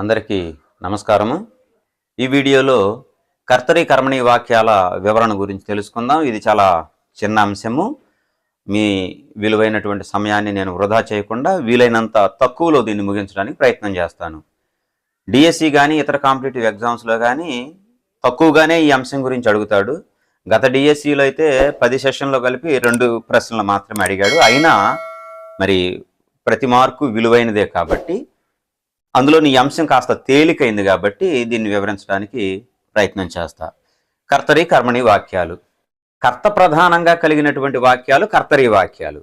అందరికీ నమస్కారము. ఈ వీడియోలో కర్తరి కర్మణి వాక్యాల వివరణ గురించి తెలుసుకుందాం. ఇది చాలా చిన్న అంశము. మీ విలువైనటువంటి సమయాన్ని నేను వృధా చేయకుండా వీలైనంత తక్కువలో దీన్ని ముగించడానికి ప్రయత్నం చేస్తాను. డిఎస్సి కానీ ఇతర కాంపిటేటివ్ ఎగ్జామ్స్లో కానీ తక్కువగానే ఈ అంశం గురించి అడుగుతాడు. గత డిఎస్సిలో అయితే పది సెషన్లో కలిపి రెండు ప్రశ్నలు మాత్రమే అడిగాడు. అయినా మరి ప్రతి మార్కు విలువైనదే కాబట్టి అందులో నీ అంశం కాస్త తేలికైంది కాబట్టి దీన్ని వివరించడానికి ప్రయత్నం చేస్తా. కర్తరి కర్మణి వాక్యాలు. కర్త ప్రధానంగా కలిగినటువంటి వాక్యాలు కర్తరి వాక్యాలు.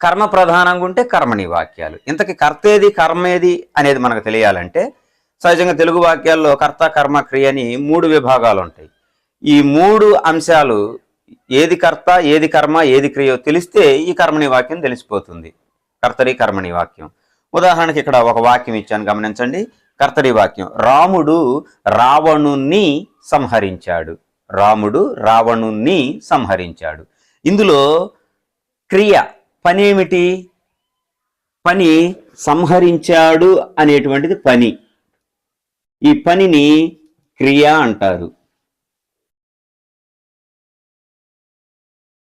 కర్మ ప్రధానంగా ఉంటే కర్మణి వాక్యాలు. ఇంతకి కర్తేది కర్మేది అనేది మనకు తెలియాలంటే సహజంగా తెలుగు వాక్యాల్లో కర్త కర్మ క్రియ అని మూడు విభాగాలు ఉంటాయి. ఈ మూడు అంశాలు ఏది కర్త ఏది కర్మ ఏది క్రియో తెలిస్తే ఈ కర్మణి వాక్యం తెలిసిపోతుంది. కర్తరి కర్మణి వాక్యం. ఉదాహరణకి ఇక్కడ ఒక వాక్యం ఇచ్చాను గమనించండి. కర్తరి వాక్యం రాముడు రావణుణ్ణి సంహరించాడు. రాముడు రావణుణ్ణి సంహరించాడు. ఇందులో క్రియ పని ఏమిటి పని సంహరించాడు అనేటువంటిది పని. ఈ పనిని క్రియ అంటారు.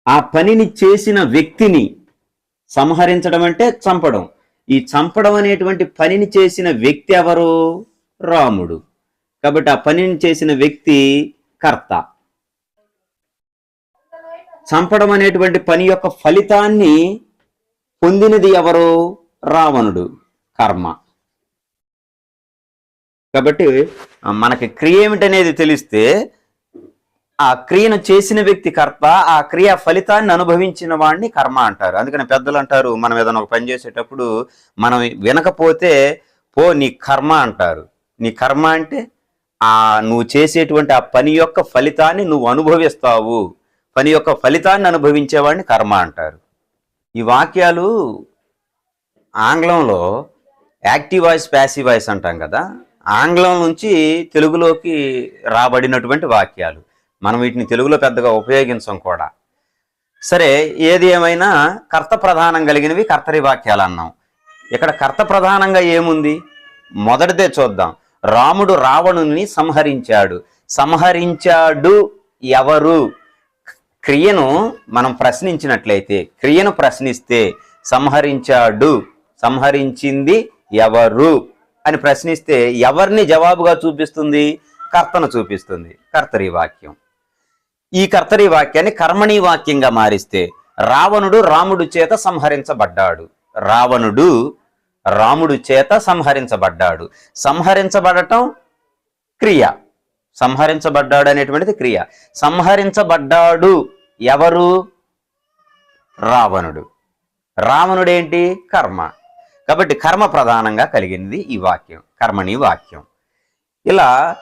ఆ పనిని చేసిన వ్యక్తిని సంహరించడం అంటే చంపడం. ఈ చంపడం అనేటువంటి పనిని చేసిన వ్యక్తి ఎవరు? రాముడు. కాబట్టి ఆ పనిని చేసిన వ్యక్తి కర్త. చంపడం అనేటువంటి పని యొక్క ఫలితాన్ని పొందినది ఎవరు? రావణుడు. కర్మ. కాబట్టి మనకి క్రియ ఏమిటనేది తెలిస్తే ఆ క్రియను చేసిన వ్యక్తి కర్త ఆ క్రియ ఫలితాన్ని అనుభవించిన వాడిని కర్మ అంటారు. అందుకని పెద్దలు అంటారు మనం ఏదైనా ఒక పని చేసేటప్పుడు మనం వినకపోతే పో నీ కర్మ అంటారు. నీ కర్మ అంటే ఆ నువ్వు చేసేటువంటి ఆ పని యొక్క ఫలితాన్ని నువ్వు అనుభవిస్తావు. పని యొక్క ఫలితాన్ని అనుభవించేవాడిని కర్మ అంటారు. ఈ వాక్యాలు ఆంగ్లంలో యాక్టివ్ వాయిస్ ప్యాసివ్ వాయిస్ అంటాం కదా. ఆంగ్లం నుంచి తెలుగులోకి రాబడినటువంటి వాక్యాలు. మనం వీటిని తెలుగులో పెద్దగా ఉపయోగించం కూడా. సరే ఏది ఏమైనా కర్త ప్రధానం కలిగినవి కర్తరి వాక్యాలు అన్నాం. ఇక్కడ కర్త ప్రధానంగా ఏముంది? మొదటిదే చూద్దాం. రాముడు రావణుని సంహరించాడు. సంహరించాడు ఎవరు? క్రియను మనం ప్రశ్నించినట్లయితే క్రియను ప్రశ్నిస్తే సంహరించాడు. సంహరించింది ఎవరు? అని ప్రశ్నిస్తే ఎవరిని జవాబుగా చూపిస్తుంది? కర్తను చూపిస్తుంది. కర్తరి వాక్యం. ఈ కర్తరి వాక్యాన్ని కర్మణీ వాక్యంగా మారిస్తే రావణుడు రాముడు చేత సంహరించబడ్డాడు. రావణుడు రాముడు చేత సంహరించబడ్డాడు. సంహరించబడటం క్రియ. సంహరించబడ్డాడు అనేటువంటిది క్రియ. సంహరించబడ్డాడు ఎవరు? రావణుడు. రావణుడేంటి? కర్మ. కాబట్టి కర్మ ప్రధానంగా కలిగింది ఈ వాక్యం కర్మణి వాక్యం. ఇలా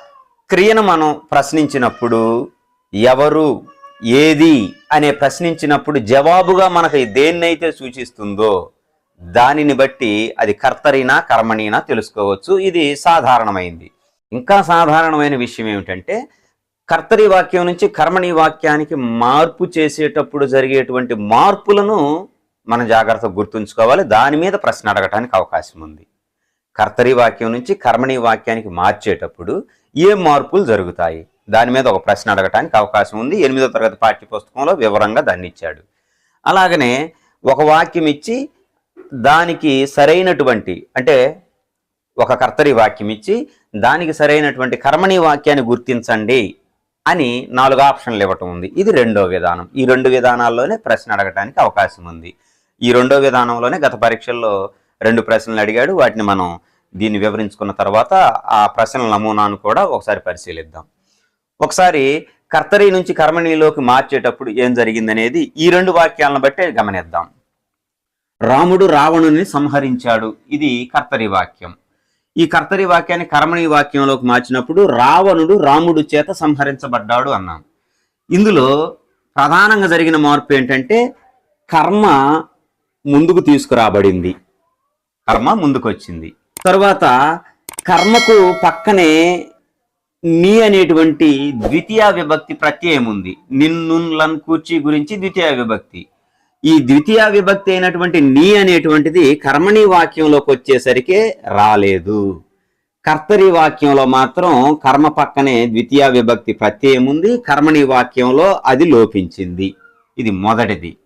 క్రియను మనం ప్రశ్నించినప్పుడు ఎవరు ఏది అనే ప్రశ్నించినప్పుడు జవాబుగా మనకు దేన్నైతే సూచిస్తుందో దానిని బట్టి అది కర్తరినా కర్మణినా తెలుసుకోవచ్చు. ఇది సాధారణమైంది. ఇంకా సాధారణమైన విషయం ఏమిటంటే కర్తరి వాక్యం నుంచి కర్మణి వాక్యానికి మార్పు చేసేటప్పుడు జరిగేటువంటి మార్పులను మనం జాగ్రత్తగా గుర్తుంచుకోవాలి. దాని మీద ప్రశ్న అడగటానికి అవకాశం ఉంది. కర్తరి వాక్యం నుంచి కర్మణి వాక్యానికి మార్చేటప్పుడు ఏ మార్పులు జరుగుతాయి? దాని మీద ఒక ప్రశ్న అడగటానికి అవకాశం ఉంది. ఎనిమిదో తరగతి పాఠ్య పుస్తకంలో వివరంగా దాన్ని ఇచ్చాడు. అలాగనే ఒక వాక్యం ఇచ్చి దానికి సరైనటువంటి అంటే ఒక కర్తరి వాక్యం ఇచ్చి దానికి సరైనటువంటి కర్మణి వాక్యాన్ని గుర్తించండి అని నాలుగు ఆప్షన్లు ఇవ్వటం ఉంది. ఇది రెండో విధానం. ఈ రెండు విధానాల్లోనే ప్రశ్న అడగటానికి అవకాశం ఉంది. ఈ రెండో విధానంలోనే గత పరీక్షల్లో రెండు ప్రశ్నలు అడిగాడు. వాటిని మనం దీన్ని వివరించుకున్న తర్వాత ఆ ప్రశ్నల నమూనాను కూడా ఒకసారి పరిశీలిద్దాం. ఒకసారి కర్తరి నుంచి కర్మణిలోకి మార్చేటప్పుడు ఏం జరిగిందనేది ఈ రెండు వాక్యాలను బట్టే గమనిద్దాం. రాముడు రావణుని సంహరించాడు. ఇది కర్తరి వాక్యం. ఈ కర్తరి వాక్యాన్ని కర్మణి వాక్యంలోకి మార్చినప్పుడు రావణుడు రాముడు చేత సంహరించబడ్డాడు అన్నాం. ఇందులో ప్రధానంగా జరిగిన మార్పు ఏంటంటే కర్మ ముందుకు తీసుకురాబడింది. కర్మ ముందుకొచ్చింది. తర్వాత కర్మకు పక్కనే నీ అనేటువంటి ద్వితీయ విభక్తి ప్రత్యయం ఉంది. నిన్ను లన్ కూర్చి గురించి ద్వితీయ విభక్తి. ఈ ద్వితీయ విభక్తి అయినటువంటి నీ అనేటువంటిది కర్మణి వాక్యంలోకి వచ్చేసరికి రాలేదు. కర్తరి వాక్యంలో మాత్రం కర్మ పక్కనే ద్వితీయ విభక్తి ప్రత్యయం ఉంది. కర్మణి వాక్యంలో అది లోపించింది. ఇది మొదటిది.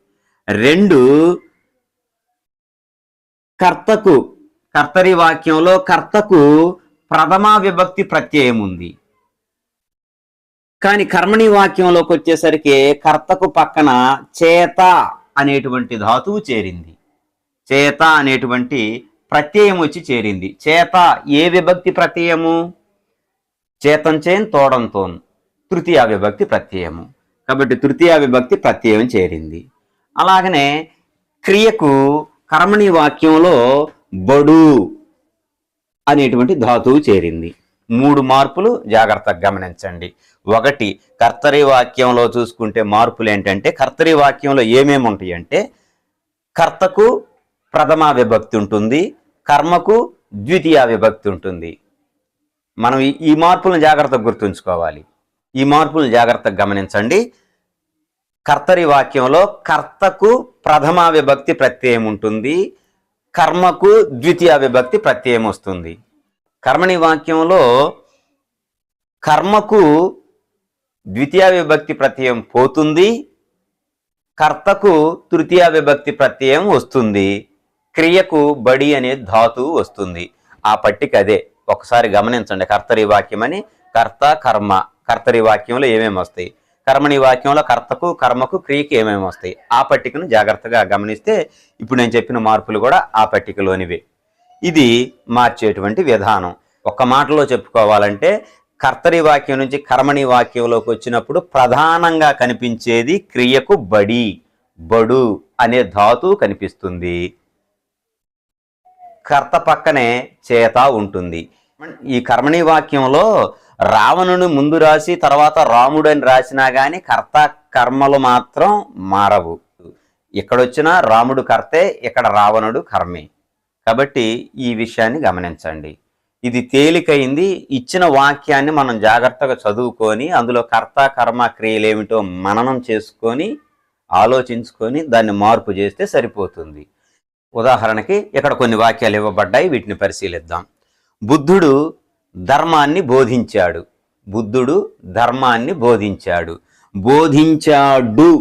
రెండు కర్తకు కర్తరి వాక్యంలో కర్తకు ప్రథమా విభక్తి ప్రత్యయం ఉంది. కానీ కర్మణి వాక్యంలోకి వచ్చేసరికి కర్తకు పక్కన చేత అనేటువంటి ధాతువు చేరింది. చేత అనేటువంటి ప్రత్యయం వచ్చి చేరింది. చేత ఏ విభక్తి ప్రత్యయము? చేతంచేన్ తోడంతోన్ తృతీయ విభక్తి ప్రత్యయము. కాబట్టి తృతీయ విభక్తి ప్రత్యయం చేరింది. అలాగనే క్రియకు కర్మణి వాక్యంలో బడు అనేటువంటి ధాతువు చేరింది. మూడు మార్పులు జాగ్రత్తగా గమనించండి. ఒకటి కర్తరి వాక్యంలో చూసుకుంటే మార్పులు ఏంటంటే కర్తరి వాక్యంలో ఏమేమి ఉంటాయి అంటే కర్తకు ప్రథమ విభక్తి ఉంటుంది కర్మకు ద్వితీయ విభక్తి ఉంటుంది. మనం ఈ- మార్పులను జాగ్రత్తగా గుర్తుంచుకోవాలి. ఈ మార్పులను జాగ్రత్తగా గమనించండి. కర్తరి వాక్యంలో కర్తకు ప్రథమ విభక్తి ప్రత్యయం ఉంటుంది కర్మకు ద్వితీయ విభక్తి ప్రత్యయం వస్తుంది. కర్మణి వాక్యంలో కర్మకు ద్వితీయ విభక్తి ప్రత్యయం పోతుంది. కర్తకు తృతీయ విభక్తి ప్రత్యయం వస్తుంది. క్రియకు బడి అనే ధాతువు వస్తుంది. ఆ పట్టిక అదే. ఒకసారి గమనించండి కర్తరి వాక్యం అని కర్త కర్మ. కర్తరి వాక్యంలో ఏమేమి వస్తాయి? కర్మని వాక్యంలో కర్తకు కర్మకు క్రియకి ఏమేమి వస్తాయి? ఆ పట్టికను జాగ్రత్తగా గమనిస్తే ఇప్పుడు నేను చెప్పిన మార్పులు కూడా ఆ పట్టికలోనివే. ఇది మార్చేటువంటి విధానం. ఒక్క మాటలో చెప్పుకోవాలంటే కర్తరి వాక్యం నుంచి కర్మణి వాక్యంలోకి వచ్చినప్పుడు ప్రధానంగా కనిపించేది క్రియకు బడి బడు అనే ధాతువు కనిపిస్తుంది. కర్త పక్కనే చేత ఉంటుంది. ఈ కర్మణి వాక్యంలో రావణుని ముందు రాసి తర్వాత రాముడు అని రాసినా కానీ కర్త కర్మలు మాత్రం మారవు. ఇక్కడొచ్చిన రాముడు కర్తే ఇక్కడ రావణుడు కర్మే. కాబట్టి ఈ విషయాన్ని గమనించండి. ఇది తేలికైంది. ఇచ్చిన వాక్యాన్ని మనం జాగ్రత్తగా చదువుకొని అందులో కర్త కర్మ క్రియలు ఏమిటో మననం చేసుకొని ఆలోచించుకొని దాన్ని మార్పు చేస్తే సరిపోతుంది. ఉదాహరణకి ఇక్కడ కొన్ని వాక్యాలు ఇవ్వబడ్డాయి వీటిని పరిశీలిద్దాం. బుద్ధుడు ధర్మాన్ని బోధించాడు. బుద్ధుడు ధర్మాన్ని బోధించాడు. బోధించాడు.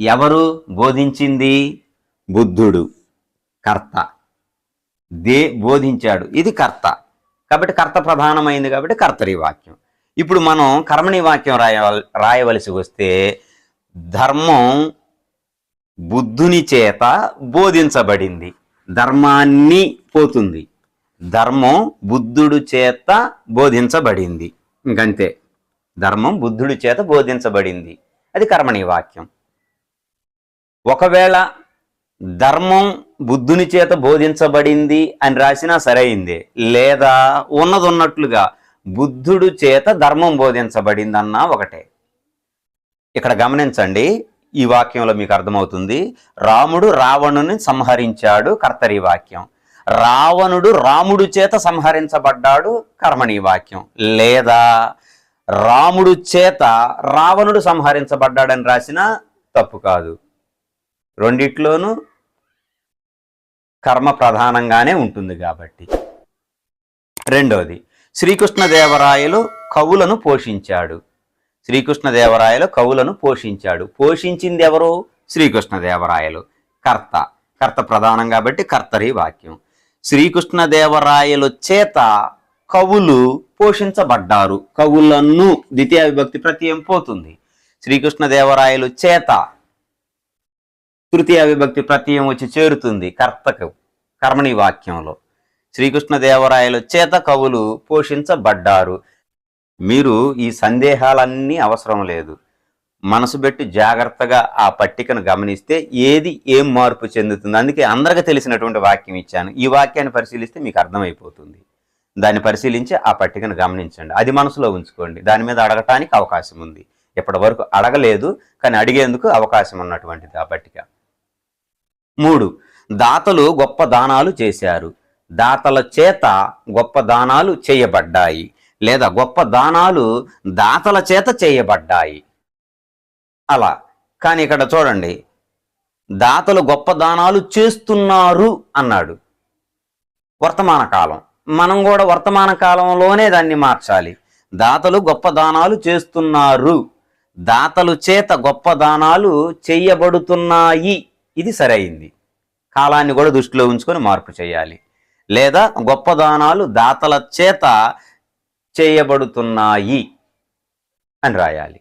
ఎవరు బోధించింది? బుద్ధుడు కర్త. దే బోధించాడు. ఇది కర్త. కాబట్టి కర్త ప్రధానమైంది కాబట్టి కర్తరి వాక్యం. ఇప్పుడు మనం కర్మణి వాక్యం రాయవల రాయవలసి వస్తే ధర్మం బుద్ధుని చేత బోధించబడింది. ధర్మాన్ని పోతుంది. ధర్మం బుద్ధుడు చేత బోధించబడింది. ఇంకంతే. ధర్మం బుద్ధుడి చేత బోధించబడింది. అది కర్మణి వాక్యం. ఒకవేళ ధర్మం బుద్ధుని చేత బోధించబడింది అని రాసినా సరైందే. లేదా ఉన్నది ఉన్నట్లుగా బుద్ధుడు చేత ధర్మం బోధించబడిందన్నా ఒకటే. ఇక్కడ గమనించండి ఈ వాక్యంలో మీకు అర్థమవుతుంది రాముడు రావణుని సంహరించాడు కర్తరి వాక్యం. రావణుడు రాముడు చేత సంహరించబడ్డాడు కర్మణి వాక్యం. లేదా రాముడు చేత రావణుడు సంహరించబడ్డాడని రాసిన తప్పు కాదు. రెండిట్లోనూ కర్మ ప్రధానంగానే ఉంటుంది కాబట్టి. రెండోది శ్రీకృష్ణదేవరాయలు కవులను పోషించాడు. శ్రీకృష్ణదేవరాయలు కవులను పోషించాడు. పోషించింది ఎవరు? శ్రీకృష్ణదేవరాయలు. కర్త. కర్త ప్రధానం కాబట్టి కర్తరి వాక్యం. శ్రీకృష్ణదేవరాయలు చేత కవులు పోషించబడ్డారు. కవులను ద్వితీయ విభక్తి ప్రత్యయం పోతుంది. శ్రీకృష్ణదేవరాయలు చేత తృతీయ విభక్తి ప్రత్యయం వచ్చి చేరుతుంది కర్తకు కర్మణి వాక్యంలో. శ్రీకృష్ణదేవరాయలు చేత కవులు పోషించబడ్డారు. మీరు ఈ సందేహాలన్నీ అవసరం లేదు. మనసు పెట్టి జాగ్రత్తగా ఆ పట్టికను గమనిస్తే ఏది ఏం మార్పు చెందుతుంది? అందుకే అందరికీ తెలిసినటువంటి వాక్యం ఇచ్చాను. ఈ వాక్యాన్ని పరిశీలిస్తే మీకు అర్థమైపోతుంది. దాన్ని పరిశీలించి ఆ పట్టికను గమనించండి. అది మనసులో ఉంచుకోండి. దాని మీద అడగటానికి అవకాశం ఉంది. ఇప్పటి వరకు అడగలేదు కానీ అడిగేందుకు అవకాశం ఉన్నటువంటిది ఆ పట్టిక. మూడు. దాతలు గొప్ప దానాలు చేశారు. దాతల చేత గొప్ప దానాలు చేయబడ్డాయి. లేదా గొప్ప దానాలు దాతల చేత చేయబడ్డాయి. అలా. కానీ ఇక్కడ చూడండి. దాతలు గొప్ప దానాలు చేస్తున్నారు అన్నాడు. వర్తమాన కాలం. మనం కూడా వర్తమాన కాలంలోనే దాన్ని మార్చాలి. దాతలు గొప్ప దానాలు చేస్తున్నారు. దాతలు చేత గొప్ప దానాలు చేయబడుతున్నాయి. ఇది సరైంది. కాలాన్ని కూడా దృష్టిలో ఉంచుకొని మార్పు చేయాలి. లేదా గొప్ప దానాలు దాతల చేత చేయబడుతున్నాయి అని రాయాలి.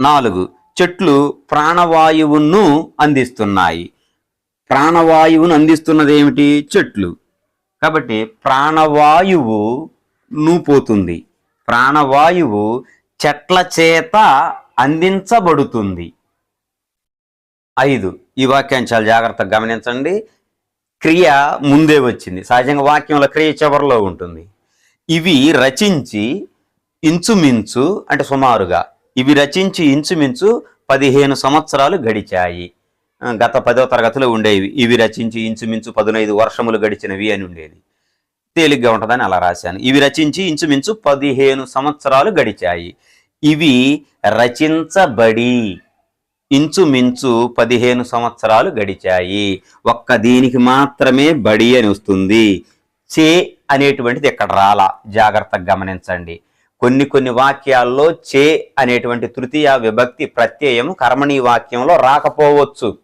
నాలుగు చెట్లు ప్రాణవాయువును అందిస్తున్నాయి. ప్రాణవాయువును అందిస్తున్నది ఏమిటి చెట్లు. కాబట్టి ప్రాణవాయువు పోతుంది. ప్రాణవాయువు చెట్ల చేత అందించబడుతుంది. ఐదు ఈ వాక్యాన్ని చాలా జాగ్రత్తగా గమనించండి. క్రియ ముందే వచ్చింది. సహజంగా వాక్యంలో క్రియ చివరిలో ఉంటుంది. ఇవి రచించి ఇంచుమించు అంటే సుమారుగా ఇవి రచించి ఇంచుమించు పదిహేను సంవత్సరాలు గడిచాయి. గత పదో తరగతిలో ఉండేవి. ఇవి రచించి ఇంచుమించు పదునైదు వర్షములు గడిచినవి అని ఉండేది. తేలిగ్గా ఉంటుందని అలా రాశాను. ఇవి రచించి ఇంచుమించు పదిహేను సంవత్సరాలు గడిచాయి. ఇవి రచించబడి ఇంచుమించు పదిహేను సంవత్సరాలు గడిచాయి. ఒక్క దీనికి మాత్రమే బడి అని వస్తుంది. చే అనేటువంటిది ఇక్కడ రాలా? జాగ్రత్తగా గమనించండి. కొన్ని కొన్ని వాక్యాల్లో చే అనేటువంటి తృతీయ విభక్తి ప్రత్యయం కర్మణీ వాక్యంలో రాకపోవచ్చు.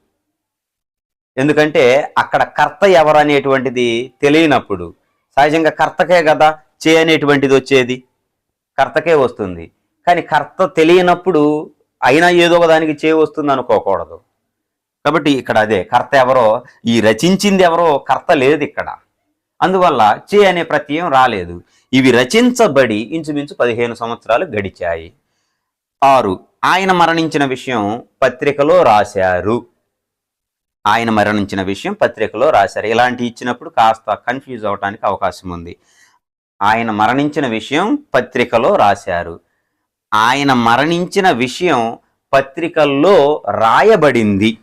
ఎందుకంటే అక్కడ కర్త ఎవరు అనేటువంటిది తెలియనప్పుడు. సహజంగా కర్తకే కదా చే అనేటువంటిది వచ్చేది. కర్తకే వస్తుంది. కానీ కర్త తెలియనప్పుడు అయినా ఏదో ఒక దానికి చేయవస్తుంది అనుకోకూడదు. కాబట్టి ఇక్కడ అదే కర్త ఎవరో ఈ రచించింది ఎవరో కర్త లేదు ఇక్కడ. అందువల్ల చే అనే ప్రత్యయం రాలేదు. ఇవి రచించబడి ఇంచుమించు పదిహేను సంవత్సరాలు గడిచాయి. ఆరు ఆయన మరణించిన విషయం పత్రికలో రాశారు. ఆయన మరణించిన విషయం పత్రికలో రాశారు. ఇలాంటి ఇచ్చినప్పుడు కాస్త కన్ఫ్యూజ్ అవడానికి అవకాశం ఉంది. ఆయన మరణించిన విషయం పత్రికలో రాశారు. ఆయన మరణించిన విషయం పత్రికల్లో రాయబడింది.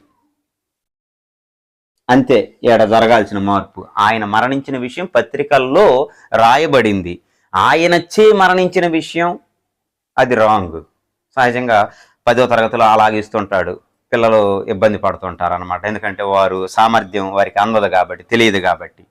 అంతే ఏడ జరగాల్సిన మార్పు. ఆయన మరణించిన విషయం పత్రికల్లో రాయబడింది. ఆయనచ్చే మరణించిన విషయం అది రాంగ్. సహజంగా పదో తరగతిలో అలాగిస్తుంటాడు పిల్లలు ఇబ్బంది పడుతుంటారు అనమాట ఎందుకంటే వారు సామర్థ్యం వారికి అందదు కాబట్టి తెలియదు కాబట్టి.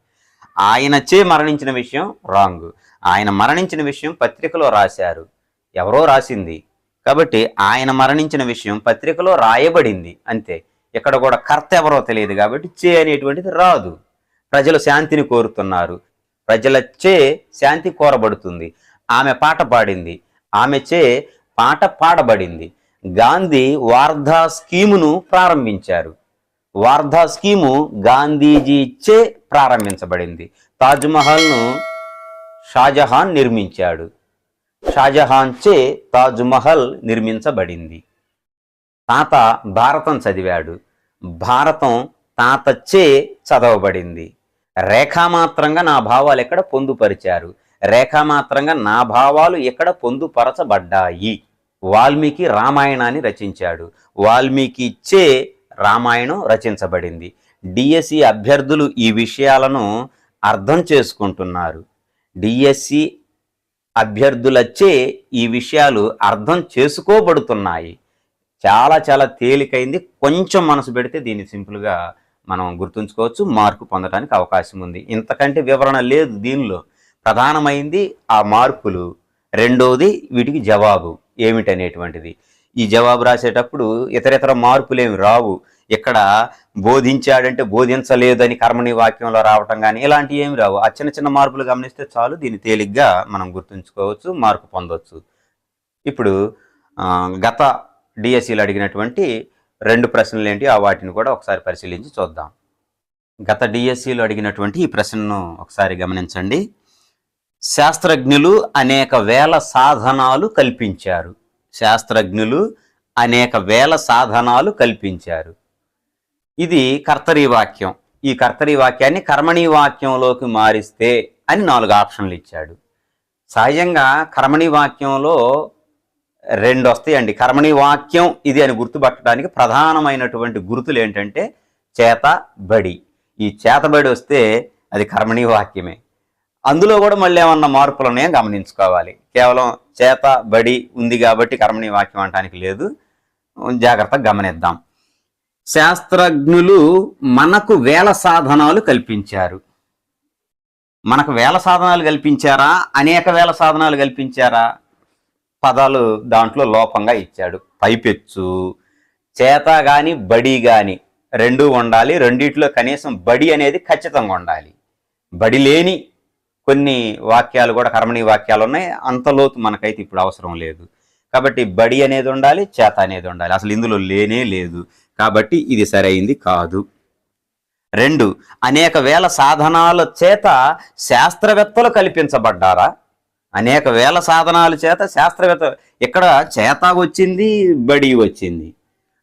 ఆయనచే మరణించిన విషయం రాంగ్. ఆయన మరణించిన విషయం పత్రికలో రాశారు. ఎవరో రాసింది. కాబట్టి ఆయన మరణించిన విషయం పత్రికలో రాయబడింది అంతే. ఇక్కడ కూడా కర్త ఎవరో తెలియదు కాబట్టి చే అనేటువంటిది రాదు. ప్రజలు శాంతిని కోరుతున్నారు. ప్రజల చే శాంతి కోరబడుతుంది. ఆమె పాట పాడింది. ఆమె చే పాట పాడబడింది. గాంధీ వార్ధా స్కీమును ప్రారంభించారు. వార్ధా స్కీము గాంధీజీ చే ప్రారంభించబడింది. తాజ్మహల్ను షాజహాన్ నిర్మించాడు. షాజహాన్ చే తాజ్మహల్ నిర్మించబడింది. తాత భారతం చదివాడు. భారతం తాతచ్చే చదవబడింది. రేఖామాత్రంగా నా భావాలు ఎక్కడ పొందుపరిచారు? రేఖామాత్రంగా నా భావాలు ఎక్కడ పొందుపరచబడ్డాయి? వాల్మీకి రామాయణాన్ని రచించాడు. వాల్మీకి చే రామాయణం రచించబడింది. డిఎస్సి అభ్యర్థులు ఈ విషయాలను అర్థం చేసుకుంటున్నారు. డిఎస్సి అభ్యర్థులచ్చే ఈ విషయాలు అర్థం చేసుకోబడుతున్నాయి. చాలా చాలా తేలికైంది. కొంచెం మనసు పెడితే దీన్ని సింపుల్గా మనం గుర్తుంచుకోవచ్చు. మార్కు పొందడానికి అవకాశం ఉంది. ఇంతకంటే వివరణ లేదు దీనిలో. ప్రధానమైంది ఆ మార్పులు రెండోది వీటికి జవాబు. ఏమిటనేటువంటిది. ఈ జవాబు రాసేటప్పుడు ఇతర ఇతర మార్పులేమి రావు. ఇక్కడ బోధించాడంటే బోధించలేదని కర్మని వాక్యంలో రావటం కానీ ఇలాంటివి ఏమి రావు. ఆ చిన్న చిన్న మార్పులు గమనిస్తే చాలు దీన్ని తేలిగ్గా మనం గుర్తుంచుకోవచ్చు మార్పు పొందవచ్చు ఇప్పుడు గత డిఎస్సిలో అడిగినటువంటి రెండు ప్రశ్నలు ఏంటి? ఆ వాటిని కూడా ఒకసారి పరిశీలించి చూద్దాం. గత డిఎస్సిలో అడిగినటువంటి ఈ ప్రశ్నను ఒకసారి గమనించండి. శాస్త్రజ్ఞులు అనేక వేల సాధనాలు కల్పించారు. శాస్త్రజ్ఞులు అనేక వేల సాధనాలు కల్పించారు. ఇది కర్తరీ వాక్యం. ఈ కర్తరీ వాక్యాన్ని కర్మణీ వాక్యంలోకి మారిస్తే అని నాలుగు ఆప్షన్లు ఇచ్చాడు. సహజంగా కర్మణీ వాక్యంలో రెండు వస్తాయండి. కర్మణి వాక్యం ఇది అని గుర్తుపట్టడానికి ప్రధానమైనటువంటి గుర్తులు ఏంటంటే చేత బడి. ఈ చేతబడి వస్తే అది కర్మణి వాక్యమే. అందులో కూడా మళ్ళీ ఏమన్నా మార్పులు ఉన్నాయో గమనించుకోవాలి. కేవలం చేత బడి ఉంది కాబట్టి కర్మణి వాక్యం అనటానికి లేదు. జాగ్రత్తగా గమనిద్దాం. శాస్త్రజ్ఞులు మనకు వేల సాధనాలు కల్పించారు. మనకు వేల సాధనాలు కల్పించారా? అనేక వేల సాధనాలు కల్పించారా? పదాలు దాంట్లో లోపంగా ఇచ్చాడు. పైపెచ్చు చేత గాని బడి గాని రెండు ఉండాలి. రెండిట్లో కనీసం బడి అనేది ఖచ్చితంగా ఉండాలి. బడి లేని కొన్ని వాక్యాలు కూడా కర్మణీ వాక్యాలు ఉన్నాయి. అంత లోతు మనకైతే ఇప్పుడు అవసరం లేదు. కాబట్టి బడి అనేది ఉండాలి చేత అనేది ఉండాలి. అసలు ఇందులో లేనే లేదు. కాబట్టి ఇది సరైంది కాదు. రెండు అనేక వేల సాధనాల చేత శాస్త్రవేత్తలు కల్పించబడ్డారా? అనేక వేల సాధనాల చేత శాస్త్రవేత్త ఇక్కడ చేత వచ్చింది బడి వచ్చింది.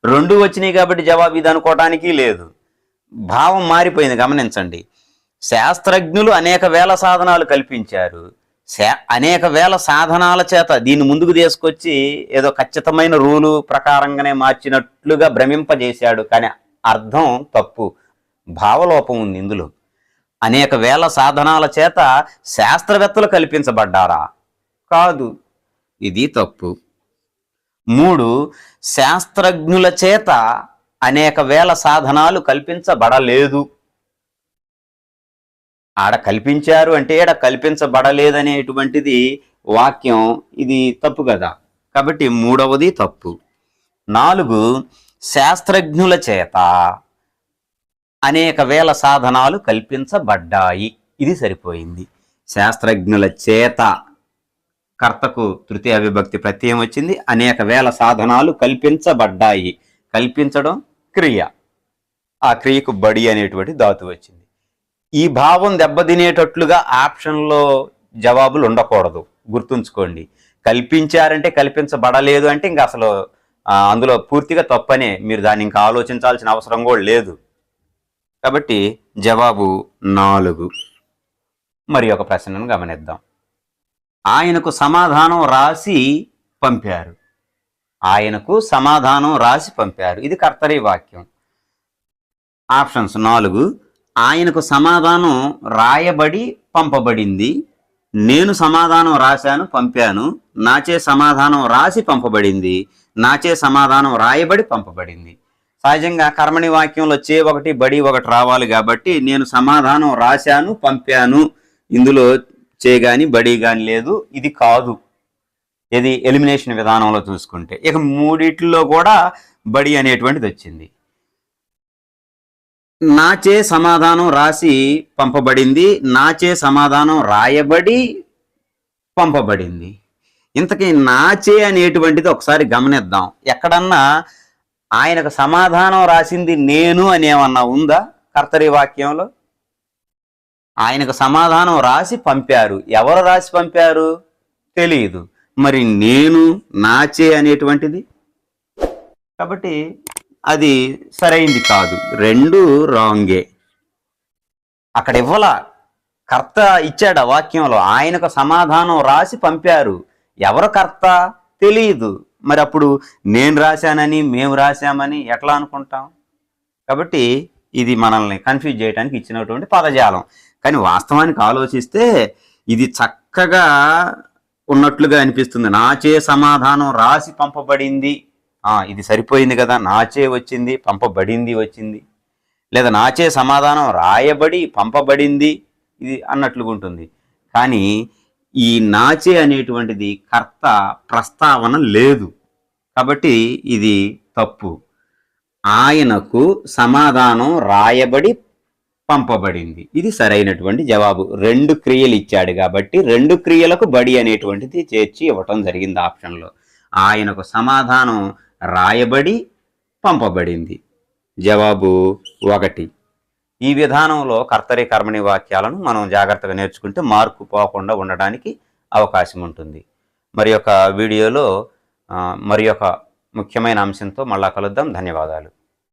రెండు వచ్చినాయి కాబట్టి జవాబు ఇది అనుకోవటానికి లేదు. భావం మారిపోయింది గమనించండి. శాస్త్రజ్ఞులు అనేక వేల సాధనాలు కల్పించారు. అనేక వేల సాధనాల చేత దీన్ని ముందుకు తీసుకొచ్చి ఏదో ఖచ్చితమైన రూలు ప్రకారంగానే మార్చినట్లుగా భ్రమింపజేశాడు. కానీ అర్థం తప్పు. భావలోపం ఉంది ఇందులో. అనేక వేల సాధనాల చేత శాస్త్రవేత్తలు కల్పించబడ్డారా? కాదు. ఇది తప్పు. మూడు. శాస్త్రజ్ఞుల చేత అనేక వేల సాధనాలు కల్పించబడలేదు. ఆడ కల్పించారు అంటే ఆడ కల్పించబడలేదనేటువంటిది వాక్యం ఇది తప్పు కదా. కాబట్టి మూడవది తప్పు. నాలుగు శాస్త్రజ్ఞుల చేత అనేక వేల సాధనాలు కల్పించబడ్డాయి. ఇది సరిపోయింది. శాస్త్రజ్ఞుల చేత కర్తకు తృతీయ విభక్తి ప్రత్యయం వచ్చింది. అనేక వేల సాధనాలు కల్పించబడ్డాయి. కల్పించడం క్రియ. ఆ క్రియకు బడి అనేటువంటి ధాతు వచ్చింది. ఈ భావం దెబ్బతినేటట్లుగా ఆప్షన్లో జవాబులు ఉండకూడదు గుర్తుంచుకోండి. కల్పించారంటే కల్పించబడలేదు అంటే ఇంకా అసలు అందులో పూర్తిగా తప్పనే. మీరు దాన్ని ఇంకా ఆలోచించాల్సిన అవసరం కూడా లేదు. కాబట్టి జవాబు నాలుగు. మరి ఒక ప్రశ్నను గమనిద్దాం. ఆయనకు సమాధానం రాసి పంపారు. ఆయనకు సమాధానం రాసి పంపారు. ఇది కర్తరి వాక్యం. ఆప్షన్స్ నాలుగు. ఆయనకు సమాధానం రాయబడి పంపబడింది. నేను సమాధానం రాశాను పంపాను. నాచే సమాధానం రాసి పంపబడింది. నాచే సమాధానం రాయబడి పంపబడింది. సహజంగా కర్మణి వాక్యంలో చే ఒకటి బడి ఒకటి రావాలి కాబట్టి నేను సమాధానం రాశాను పంపాను. ఇందులో చే కానీ బడి కానీ లేదు. ఇది కాదు. ఇది ఎలిమినేషన్ విధానంలో చూసుకుంటే. ఇక మూడిట్లో కూడా బడి అనేటువంటిది వచ్చింది. నాచే సమాధానం రాసి పంపబడింది నాచే సమాధానం రాయబడి పంపబడింది. ఇంతకీ నాచే అనేటువంటిది ఒకసారి గమనిద్దాం. ఎక్కడన్నా ఆయనకు సమాధానం రాసింది నేను అనేమన్నా ఉందా కర్తరి వాక్యంలో? ఆయనకు సమాధానం రాసి పంపారు. ఎవరు రాసి పంపారు? తెలియదు మరి నేను నాచే అనేటువంటిది? కాబట్టి అది సరైంది కాదు. రెండు రాంగే. అక్కడ ఇవ్వలా కర్త ఇచ్చాడు ఆ వాక్యంలో. ఆయనకు సమాధానం రాసి పంపారు. ఎవరు కర్త? తెలియదు మరి అప్పుడు నేను రాశానని మేము రాశామని ఎట్లా అనుకుంటాం? కాబట్టి ఇది మనల్ని కన్ఫ్యూజ్ చేయడానికి ఇచ్చినటువంటి పదజాలం. కానీ వాస్తవానికి ఆలోచిస్తే ఇది చక్కగా ఉన్నట్లుగా అనిపిస్తుంది. నాచే సమాధానం రాసి పంపబడింది. ఇది సరిపోయింది కదా నాచే వచ్చింది పంపబడింది వచ్చింది. లేదా నాచే సమాధానం రాయబడి పంపబడింది ఇది అన్నట్లుగా ఉంటుంది. కానీ ఈ నాచే అనేటువంటిది కర్త ప్రస్తావన లేదు. కాబట్టి ఇది తప్పు. ఆయనకు సమాధానం రాయబడి పంపబడింది. ఇది సరైనటువంటి జవాబు. రెండు క్రియలు ఇచ్చాడు కాబట్టి రెండు క్రియలకు బడి అనేటువంటిది చేర్చి ఇవ్వటం జరిగింది ఆప్షన్లో. ఆయనకు సమాధానం రాయబడి పంపబడింది. జవాబు ఒకటి. ఈ విధానంలో కర్తరి కర్మని వాక్యాలను మనం జాగ్రత్తగా నేర్చుకుంటే మార్కు పోకుండా ఉండడానికి అవకాశం ఉంటుంది. మరి యొక్క వీడియోలో మరి యొక్క ముఖ్యమైన అంశంతో మళ్ళా కలుద్దాం. ధన్యవాదాలు.